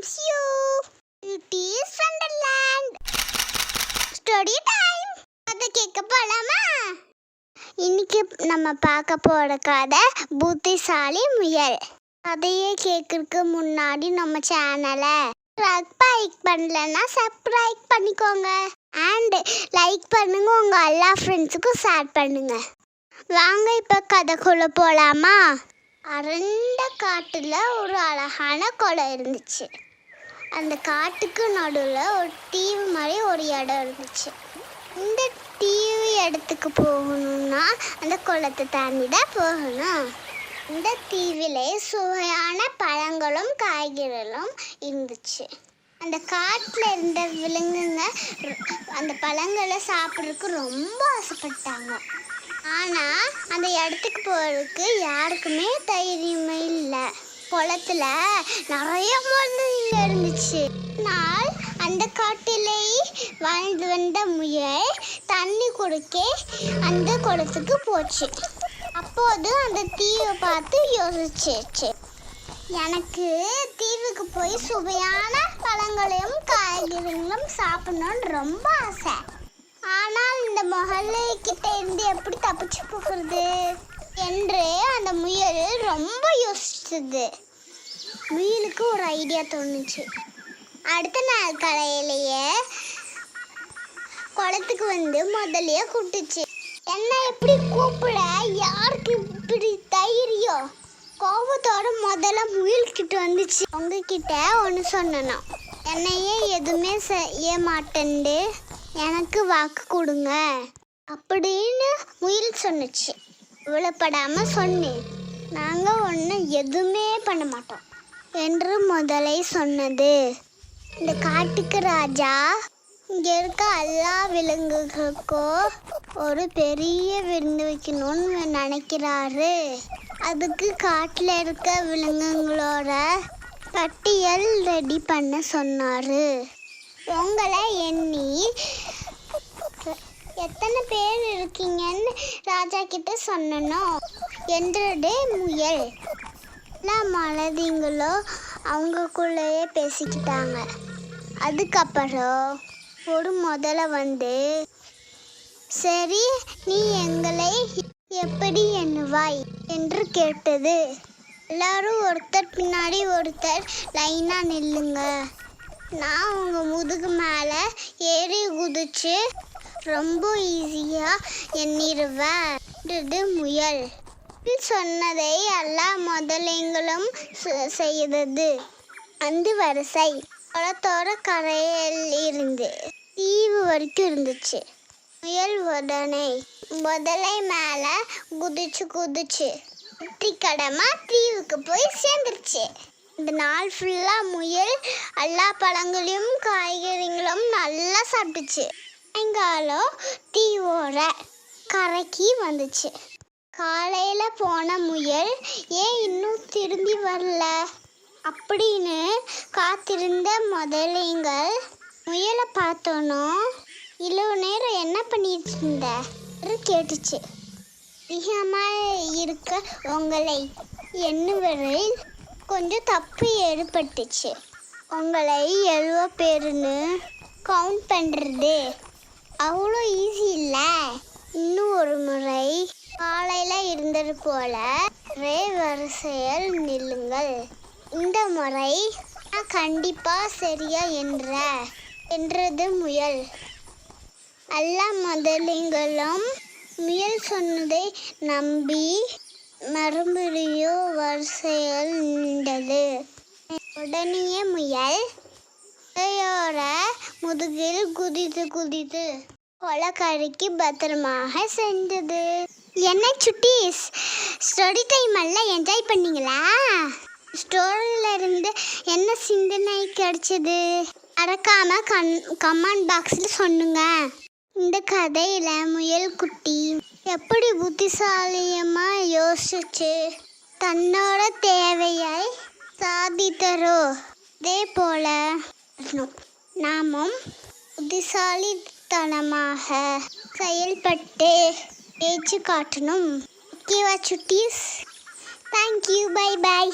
welcomes you. It is Wonderland. Story time. அதை கேட்க போலாமா இன்னைக்கு நம்ம பார்க்க போகிற கதை புத்திசாலி முயல் கதையை கேட்கறதுக்கு முன்னாடி நம்ம சேனலை சப்ஸ்கிரைப் பண்ணலன்னா சப்ஸ்கிரைப் பண்ணிக்கோங்க அண்ட் லைக் பண்ணுங்க உங்கள் எல்லா ஃப்ரெண்ட்ஸுக்கும் ஷேர் பண்ணுங்க வாங்க இப்போ கதைக்குள்ளே போகலாமா அரண்ட காட்டில் ஒரு அழகான குளம் இருந்துச்சு அந்த காட்டுக்கு நடுவில் ஒரு தீவு மாதிரி ஒரு இடம் இருந்துச்சு. இந்த தீவு இடத்துக்கு போகணும்னா அந்த குளத்தை தாண்டி தான் போகணும். இந்த தீவிலே சுவையான பழங்களும் காய்கறிகளும் இருந்துச்சு. அந்த காட்டில் இருந்த விலங்குங்க அந்த பழங்களை சாப்பிட்றதுக்கு ரொம்ப ஆசைப்பட்டாங்க. ஆனால் அந்த இடத்துக்கு போகிறதுக்கு யாருக்குமே தைரியமே இல்லை. குளத்துல நிறைய மருந்துங்க இருந்துச்சு. நாள் அந்த காட்டிலே வாழ்ந்து வந்த முயல் தண்ணி குடிக்க அந்த குளத்துக்கு போச்சு. அப்போது அந்த தீவை பார்த்து யோசிச்சிச்சு. எனக்கு தீவுக்கு போய் சுவையான பழங்களையும் காய்கறிகளும் சாப்பிடணும்னு ரொம்ப ஆசை. ஆனால் இந்த மொகல்லை கிட்ட இருந்து எப்படி தப்பிச்சு போகிறது? என்று அந்த முயல் ரொம்ப யோசிச்சது. முயலுக்கு ஒரு ஐடியா தோணுச்சு. அடுத்த நாள் காலையிலேயே குளத்துக்கு வந்து முதல்லயே கூப்பிட்டுச்சு. என்ன எப்படி கூப்பிட? யாருக்கு இப்படி தைரியம்? கோபத்தோட முதல்ல முயல்கிட்ட வந்துச்சு. உங்ககிட்ட ஒன்று சொன்னணும் என்னையே எதுவுமே செய்ய மாட்டேன்டு. எனக்கு வாக்கு கொடுங்க. அப்படின்னு முயல் சொன்னுச்சு. விழப்படாம சொன்னேன். நாங்கள் ஒன்றும் எதுவுமே பண்ண மாட்டோம். என்று முதலை சொன்னது. இந்த காட்டுக்கு ராஜா இங்கே இருக்க எல்லா விலங்குகளுக்கும் ஒரு பெரிய விருந்து வைக்கணும்னு நினைக்கிறாரு. அதுக்கு காட்டில் இருக்க விலங்குகளோட பட்டியல் ரெடி பண்ண சொன்னாரு. உங்களை எண்ணி எத்தனை பேர் இருக்கீங்கன்னு ராஜா கிட்ட சொன்னனும் என்றது முயல். எல்லா மனதிங்களும் அவங்கக்குள்ளேயே பேசிக்கிட்டாங்க. அதுக்கப்புறம் ஒரு முதல்ல வந்து சரி நீ எங்களை எப்படி எண்ணுவாய்? என்று கேட்டது. எல்லாரும் ஒருத்தர் பின்னாடி ஒருத்தர் லைனாக நில்லுங்க. நான் உங்கள் முதுகு மேலே ஏறி குதிச்சு ரொம்ப ஈஸியாக எண்ணிடுவேன் முயல். சொன்னதை எல்லா முதலைங்களும் செ- செய்தது. அந்த வரிசை குளத்தோட கரையில் இருந்து தீவு வரைக்கும் இருந்துச்சு. முயல் உடனே முதலை மேலே குதிச்சு குதிச்சு வெற்றி கடமா தீவுக்கு போய் சேர்ந்துருச்சு. இந்த நாள் ஃபுல்லாக முயல் எல்லா பழங்களையும் காய்கறிகளும் நல்லா சாப்பிட்டுச்சு. சாயங்காலம் தீவோட கரைக்கு வந்துச்சு. காலையில் போன முயல் ஏன் இன்னும் திரும்பி வரல? அப்படின்னு காத்திருந்த முதலைங்கள் முயலை பார்த்தோன்னோ இவ்வளோ நேரம் என்ன பண்ணிட்டு இருந்த? கேட்டுச்சு. அதிகமாக இருக்க உங்களை எண்ணுவதில் கொஞ்சம் தப்பு ஏற்பட்டுச்சு. உங்களை எழுவ பேருன்னு கவுண்ட் பண்ணுறது அவ்வளோ ஈஸி இல்லை. இன்னும் ஒரு முறை காலையில் இருந்தது போல ரே வரிசையில் நில்லுங்கள். இந்த முறை நான் கண்டிப்பாக சரியா என்ற என்றது முயல். எல்லா முதலிங்களும் முயல் சொன்னதை நம்பி மறுபடியும் வரிசையில் நின்றது. உடனே முயல் முயலோட முதுகில் குதித்து குதித்து கொலக்கரைக்கு பத்திரமாக சென்றது. என்ன சுட்டீஸ்? ஸ்டோரி டைம் எல்லாம் என்ஜாய் பண்ணீங்களா? ஸ்டோரியில இருந்து என்ன சிந்தனை கிடைச்சது? மறக்காம கண் கமெண்ட் பாக்ஸில் சொன்னுங்க இந்த கதையில முயல் குட்டி எப்படி புத்திசாலியமா யோசிச்சு தன்னோட தேவையை சாதித்தரோ? அதே போல இருக்கணும். நாமும் புத்திசாலித்தனமாக செயல்பட்டு பேச்சு காட்டணும் ஓகேவா சுட்டீஸ் தேங்க்யூ பை பாய்